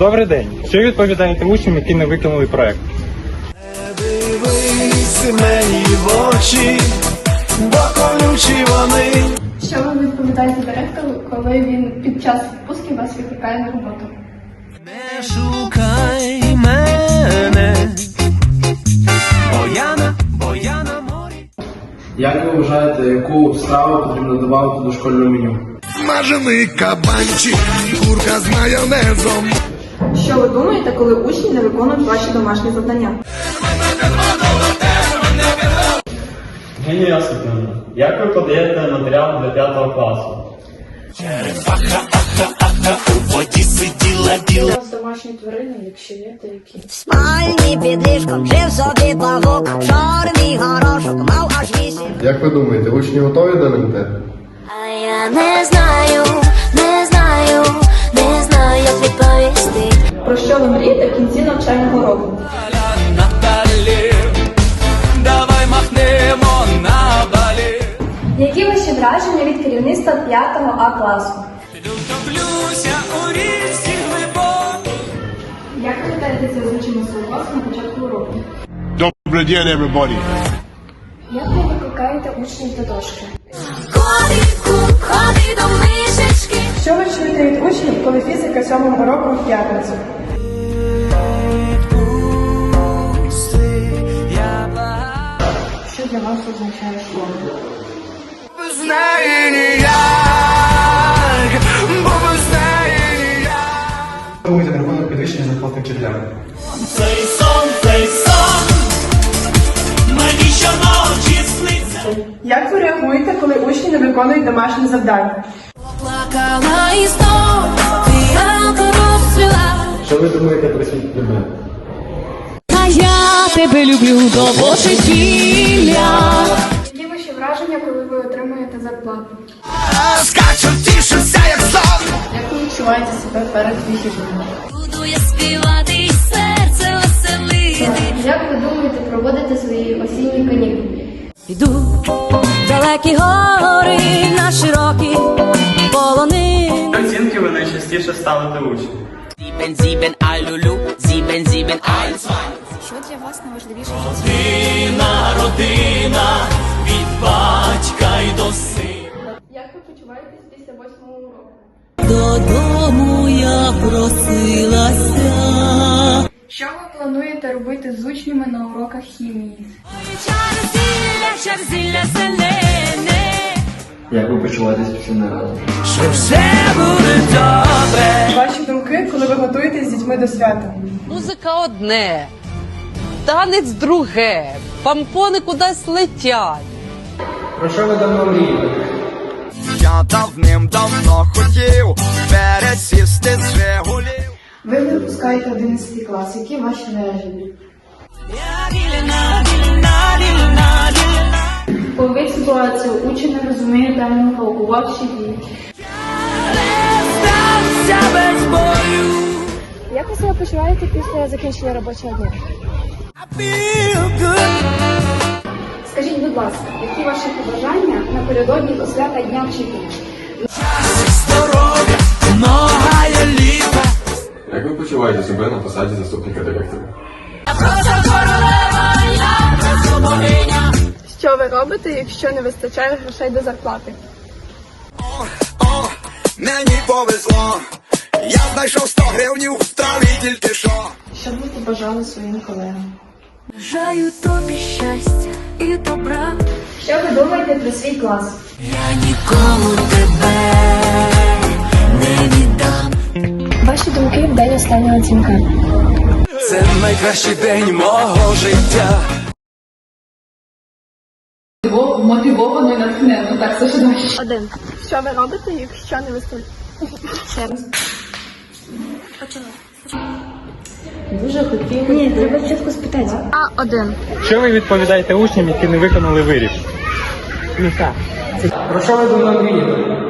Добрий день. Що відповідаєте учням, які не виконали проект? Дивись мені в очі, бо колючі вони. Що ви відповідаєте директору, коли він під час відпустки вас викликає на роботу? Не шукай мене, бо я на, бо я на морі. Як ви вважаєте, яку страву потрібно додавати до школьного меню? Смажений кабанчик, курка з майонезом. Що ви думаєте, коли учні не виконують ваші домашні завдання? Євгенія Осипівна, як ви подаєте матеріал для 5 класу? Спальні під ліжком жив собі павук, чорний горошок, мав аж вісім. Як ви думаєте, учні готові до НМТ? А я не знаю, Що в кінці навчального року? Наталі, давай махнемо на балі. Які ваші враження від керівництва 5 А класу? Люблюся у річці глибок. Як ви з учнями свого класу на початку уроку? Добрий день, everybody. Як ви викликаєте учнів до дошки? Котику, ходи до мишечки. Що ви чуєте від учнів, коли фізика сьомого року в п'ятницю? Для вас означає школа? Думаєте, рахунок підвищення зарплати вчителям? Цей сон, цей сон, мені щоночі сниться. Як ви реагуєте, коли учні не виконують домашні завдання? Плакала і знов, фіалка розцвіла. Що ви думаєте про свій предмет? А я тебе люблю до божевілля. Які ваші враження, коли ви отримуєте зарплату? Скачу, тішуся, як сон. Як ви відчуваєте себе перед вихідними? Буду я співати і серце веселити. Як ви думаєте проводити свої осінні канікули? Іду в далекі гори на широкі полонини. Оцінки ви найчастіше ставите учням. Sieben, sieben, zwei. Що для вас найважливіше? Родина, родина, від батька й до сина. Як ви почуваєтесь після восьмого уроку? Додому я просилася. Що ви плануєте робити з учнями на уроках хімії? Чарзілля, чарзілля зелене. Як ви почуваєтесь після наради? Що все буде добре. Ваші думки, коли дітьми до свята? Музика одне, танець друге, помпони кудись летять. Про що ви давно мрієте? Я давним-давно хотів пересісти з Жигулів. Ви випускаєте 11 клас. Які ваші враження? Повідь ситуацію, учень не розуміє дану уроку. Ваші дії. Стався без бою. Як ви себе почуваєте після закінчення робочого дня? Скажіть, будь ласка, які ваші побажання напередодні до свята Дня вчителя? Як ви почуваєте себе на посаді заступника директора? Що ви робите, якщо не вистачає грошей до зарплати? Мені повезло. Я знайшов 100 гривнів в траві тільки що. Що б ви побажали своїм колегам? Бажаю тобі щастя і добра. Що ви думаєте про свій клас? Я нікому тебе не віддам. Ваші думки в день останнього дзвінка. Це найкращий день мого життя. Мотивовано і натхненно. Так, це ж. Один. Що ви робите, якщо не вистачає? Ще раз. Дуже хотіли. Ні, треба чітко спитати. А, один. Що ви відповідаєте учням, які не виконали виріб? Про що ви думали мрієте?